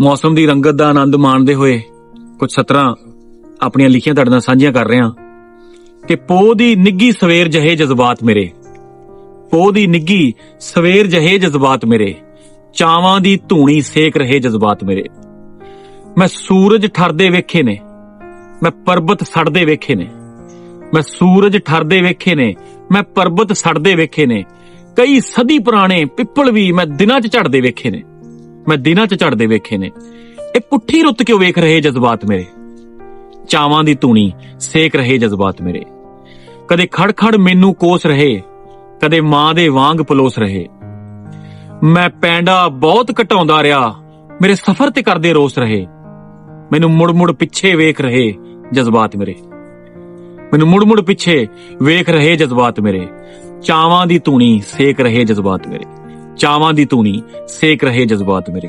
ਮੌਸਮ ਦੀ ਰੰਗਤ ਦਾ ਆਨੰਦ ਮਾਣਦੇ ਹੋਏ ਕੁਝ ਸਤਰਾਂ ਆਪਣੀਆਂ ਲਿਖੀਆਂ ਤੁਹਾਡੇ ਨਾਲ ਸਾਂਝੀਆਂ ਕਰ ਰਿਹਾ ਕਿ ਪੋਹ ਦੀ ਨਿੱਗੀ ਸਵੇਰ ਜਹੇ ਜਜ਼ਬਾਤ ਮੇਰੇ, ਪੋਹ ਦੀ ਨਿੱਗੀ ਸਵੇਰ ਜਹੇ ਜਜ਼ਬਾਤ ਮੇਰੇ, ਚਾਵਾਂ ਦੀ ਧੂਣੀ ਸੇਕ ਰਹੇ ਜਜ਼ਬਾਤ ਮੇਰੇ। ਮੈਂ ਸੂਰਜ ਠਰਦੇ ਵੇਖੇ ਨੇ, ਮੈਂ ਪਰਬਤ ਸੜਦੇ ਵੇਖੇ ਨੇ, ਮੈਂ ਸੂਰਜ ਠਰਦੇ ਵੇਖੇ ਨੇ, ਮੈਂ ਪਰਬਤ ਸੜਦੇ ਵੇਖੇ ਨੇ, ਕਈ ਸਦੀ ਪੁਰਾਣੇ ਪਿੱਪਲ ਵੀ ਮੈਂ ਦਿਨਾਂ 'ਚ ਝੜਦੇ ਵੇਖੇ ਨੇ। ਮੈਂ ਦਿਨਾਂ 'ਚ ਝੜਦੇ ਵੇਖੇ ਨੇ। ਇਹ ਪੁੱਠੀ ਰੁੱਤ ਕਿਉਂ ਵੇਖ ਰਹੇ ਜਜ਼ਬਾਤ ਮੇਰੇ? ਚਾਵਾਂ ਦੀ ਧੂਣੀ ਸੇਕ ਰਹੇ ਜਜ਼ਬਾਤ ਮੇਰੇ। ਕਦੇ ਖੜਖੜ ਮੈਨੂੰ ਕੋਸ ਰਹੇ, ਕਦੇ ਮਾਂ ਦੇ ਵਾਂਗ ਪਲੋਸ ਰਹੇ। ਮੈਂ ਪੈਂਡਾ ਬਹੁਤ ਘਟਾਉਂਦਾ ਰਿਹਾ, ਮੇਰੇ ਸਫ਼ਰ ਤੇ ਕਰਦੇ ਰੋਸ ਰਹੇ। ਮੈਨੂੰ ਮੁੜ ਮੁੜ ਪਿੱਛੇ ਵੇਖ ਰਹੇ ਜਜ਼ਬਾਤ ਮੇਰੇ। ਮੈਨੂੰ ਮੁੜ ਮੁੜ ਪਿੱਛੇ ਵੇਖ ਰਹੇ ਜਜ਼ਬਾਤ ਮੇਰੇ। ਚਾਵਾਂ ਦੀ ਧੂਣੀ ਸੇਕ ਰਹੇ ਜਜ਼ਬਾਤ ਮੇਰੇ। ਚਾਵਾਂ ਦੀ ਧੂਣੀ ਸੇਕ ਰਹੇ ਜਜ਼ਬਾਤ ਮੇਰੇ।